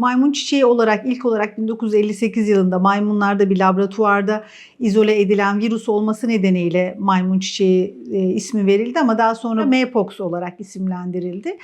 maymun çiçeği olarak ilk olarak 1958 yılında maymunlarda bir laboratuvarda izole edilen virüs olması nedeniyle maymun çiçeği e, ismi verildi ama daha sonra Mpox olarak isimlendirildi.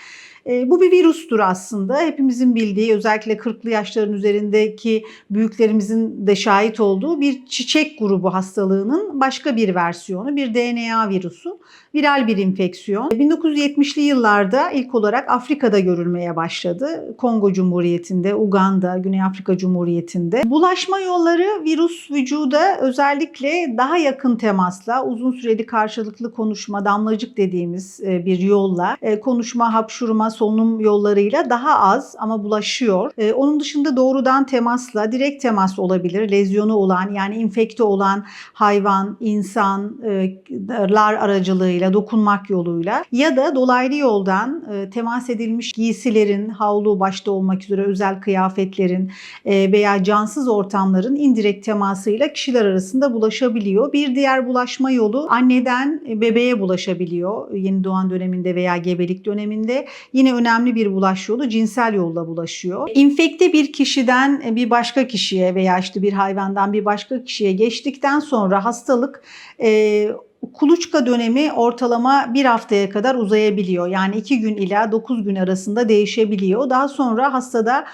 E, bu bir virüstür aslında. Hepimizin bildiği özellikle 40'lı yaşların üzerindeki büyüklerimizin de şahit olduğu bir çiçek grubu hastalığının başka bir versiyonu, bir DNA virüsü, viral bir infeksiyon. 1970'li yıllarda ilk olarak Afrika'da görülmeye başladı. Kongo Cumhuriyeti'nde, Uganda, Güney Afrika Cumhuriyeti'nde. Bulaşma yolları virüs vücuda özellikle daha yakın temasla, uzun süreli karşılıklı konuşma, damlacık dediğimiz e, bir yolla, e, konuşma, hapşurma, solunum yollarıyla daha az ama bulaşıyor. E, Onun dışında doğrudan temasla, direkt temas olabilir. Lezyonu olan yani infekte olan hayvan, insanlar aracılığıyla, dokunmak yoluyla ya da dolaylı yoldan temas edilmiş giysilerin, havlu başta olmak üzere özel kıyafetlerin e, veya cansız ortamların indirekt temasıyla kişiler arasında bulaşabiliyor. Bir diğer bulaşma yolu anneden bebeğe bulaşabiliyor. Yeni doğan döneminde veya gebelik döneminde. Yine önemli bir bulaş yolu cinsel yolla bulaşıyor. İnfekte bir kişiden bir başka kişiye veya işte bir hayvandan bir başka kişiye geçtikten sonra hastalık e, kuluçka dönemi ortalama bir haftaya kadar uzayabiliyor. Yani 2 gün ila 9 gün arasında değişebiliyor. Daha sonra hastada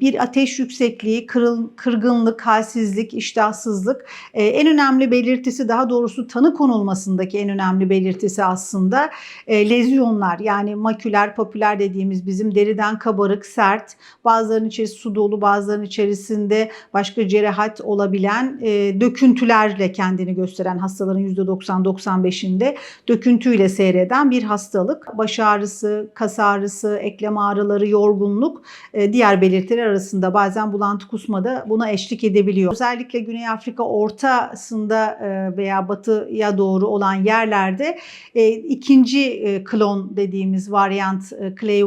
bir ateş yüksekliği, kırıl, kırgınlık, halsizlik, iştahsızlık e, en önemli belirtisi daha doğrusu tanı konulmasındaki en önemli belirtisi aslında e, lezyonlar yani maküler, papüler dediğimiz bizim deriden kabarık, sert, bazılarının içerisi su dolu, bazılarının içerisinde başka cerahat olabilen döküntülerle kendini gösteren hastaların %90-95'inde döküntüyle seyreden bir hastalık. Baş ağrısı, kas ağrısı, eklem ağrıları, yorgunluk e, diğer belirtiler arasında bazen bulantı kusma da buna eşlik edebiliyor. Özellikle Güney Afrika ortasında e, veya batıya doğru olan yerlerde e, ikinci e, klon dediğimiz varyant Clay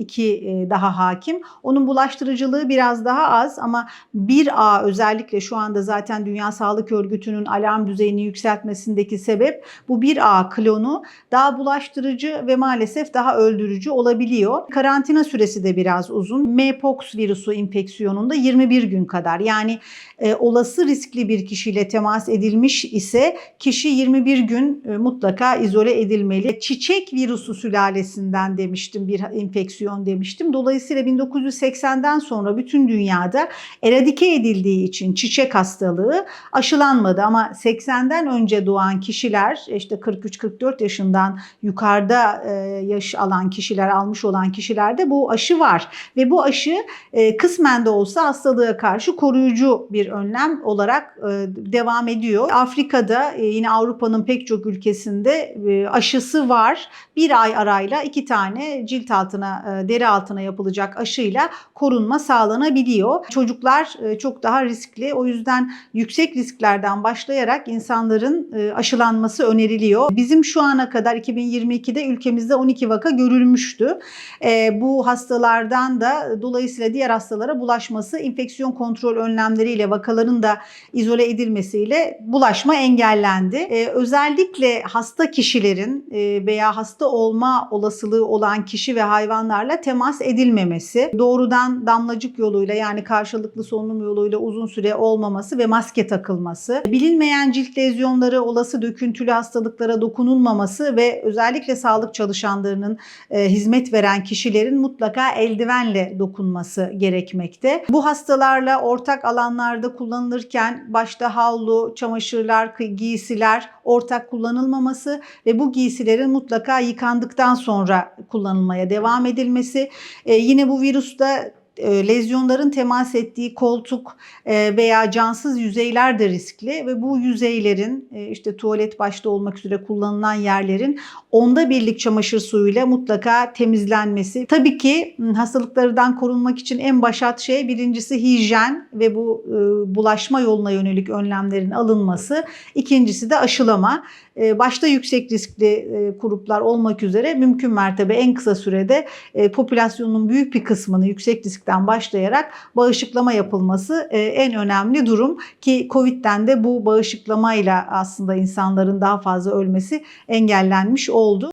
2 daha hakim. Onun bulaştırıcılığı biraz daha az ama 1A özellikle şu anda zaten Dünya Sağlık Örgütü'nün alarm düzeyini yükseltmesindeki sebep bu 1A klonu daha bulaştırıcı ve maalesef daha öldürücü olabiliyor. Karantina süresi de biraz uzun. Mpox virüsü infeksiyonunda 21 gün kadar yani e, olası riskli bir kişiyle temas edilmiş ise kişi 21 gün e, mutlaka izole edilmeli. Çiçek virüsü sülalesinden demiştim bir infeksiyon demiştim. Dolayısıyla 1980'den sonra bütün dünyada eradike edildiği için çiçek hastalığı aşılanmadı ama 80'den önce doğan kişiler işte 43-44 yaşından yukarıda e, yaş alan kişiler almış olan kişilerde bu aşı var ve bu aşı e, kısmen de olsa hastalığa karşı koruyucu bir önlem olarak e, devam ediyor. Afrika'da e, yine Avrupa'nın pek çok ülkesinde e, aşısı var. Bir ay arayla iki tane cilt altına, e, deri altına yapılacak aşıyla korunma sağlanabiliyor. Çocuklar e, çok daha riskli. O yüzden yüksek risklerden başlayarak insanların e, aşılanması öneriliyor. Bizim şu ana kadar 2022'de ülkemizde 12 vaka görülmüştü. E, bu hastalardan da dolayısıyla diğer hastalara bulaşması enfeksiyon kontrol önlemleriyle vakaların da izole edilmesiyle bulaşma engellendi. Ee, özellikle hasta kişilerin e, veya hasta olma olasılığı olan kişi ve hayvanlarla temas edilmemesi, doğrudan damlacık yoluyla yani karşılıklı solunum yoluyla uzun süre olmaması ve maske takılması, bilinmeyen cilt lezyonları, olası döküntülü hastalıklara dokunulmaması ve özellikle sağlık çalışanlarının e, hizmet veren kişilerin mutlaka eldivenle dokunması gerekmekte. Bu hastalarla ortak alanlarda kullanılırken başta havlu, çamaşırlar, giysiler ortak kullanılmaması ve bu giysilerin mutlaka yıkandıktan sonra kullanılmaya devam edilmesi. Ee, yine bu virüste lezyonların temas ettiği koltuk e, veya cansız yüzeyler de riskli ve bu yüzeylerin e, işte tuvalet başta olmak üzere kullanılan yerlerin onda birlik çamaşır suyuyla mutlaka temizlenmesi. Tabii ki hastalıklardan korunmak için en başat şey birincisi hijyen ve bu bulaşma yoluna yönelik önlemlerin alınması. İkincisi de aşılama. Başta yüksek riskli gruplar olmak üzere mümkün mertebe en kısa sürede popülasyonun büyük bir kısmını yüksek riskten başlayarak bağışıklama yapılması en önemli durum ki Covid'den de bu bağışıklamayla aslında insanların daha fazla ölmesi engellenmiş oldu.